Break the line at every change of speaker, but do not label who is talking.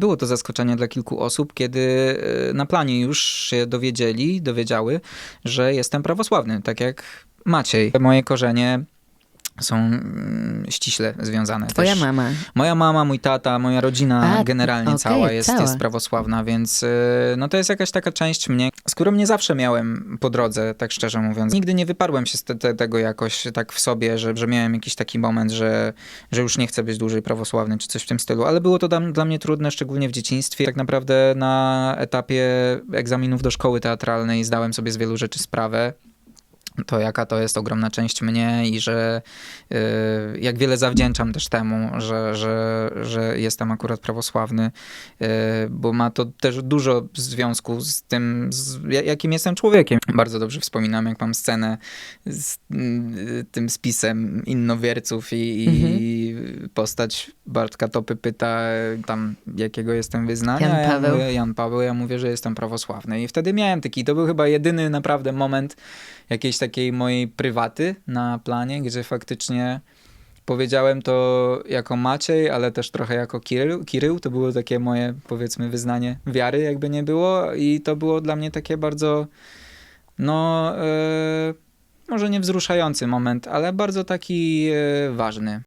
Było to zaskoczenie dla kilku osób, kiedy e, na planie już się dowiedzieli, dowiedziały, że jestem prawosławny, tak jak Maciej. Moje korzenie są mm, ściśle związane.
Twoja
też.
mama.
Moja mama, mój tata, moja rodzina
A,
generalnie
okej,
cała, jest,
cała.
jest prawosławna, więc y, no to jest jakaś taka część mnie, którą nie zawsze miałem po drodze, tak szczerze mówiąc. Nigdy nie wyparłem się z te, te, tego jakoś tak w sobie, że, że miałem jakiś taki moment, że, że już nie chcę być dłużej prawosławny, czy coś w tym stylu, ale było to dla, dla mnie trudne, szczególnie w dzieciństwie. Tak naprawdę na etapie egzaminów do szkoły teatralnej zdałem sobie z wielu rzeczy sprawę, to jaka to jest ogromna część mnie i że y, jak wiele zawdzięczam też temu, że, że, że jestem akurat prawosławny, y, bo ma to też dużo związku z tym, z, ja- jakim jestem człowiekiem. Bardzo dobrze wspominam, jak mam scenę z y, tym spisem innowierców i, i postać Bartka Topy pyta y, tam, jakiego jestem wyznania.
Jan
a ja
Paweł.
mówię, Jan Paweł, ja mówię, że jestem prawosławny. I wtedy miałem taki, to był chyba jedyny naprawdę moment jakiejś takiej mojej prywaty na planie, gdzie faktycznie powiedziałem to jako Maciej, ale też trochę jako Kirył. Kirył to było takie moje, powiedzmy, wyznanie wiary, jakby nie było. I to było dla mnie takie bardzo, no, e, może nie wzruszający moment, ale bardzo taki e, ważny.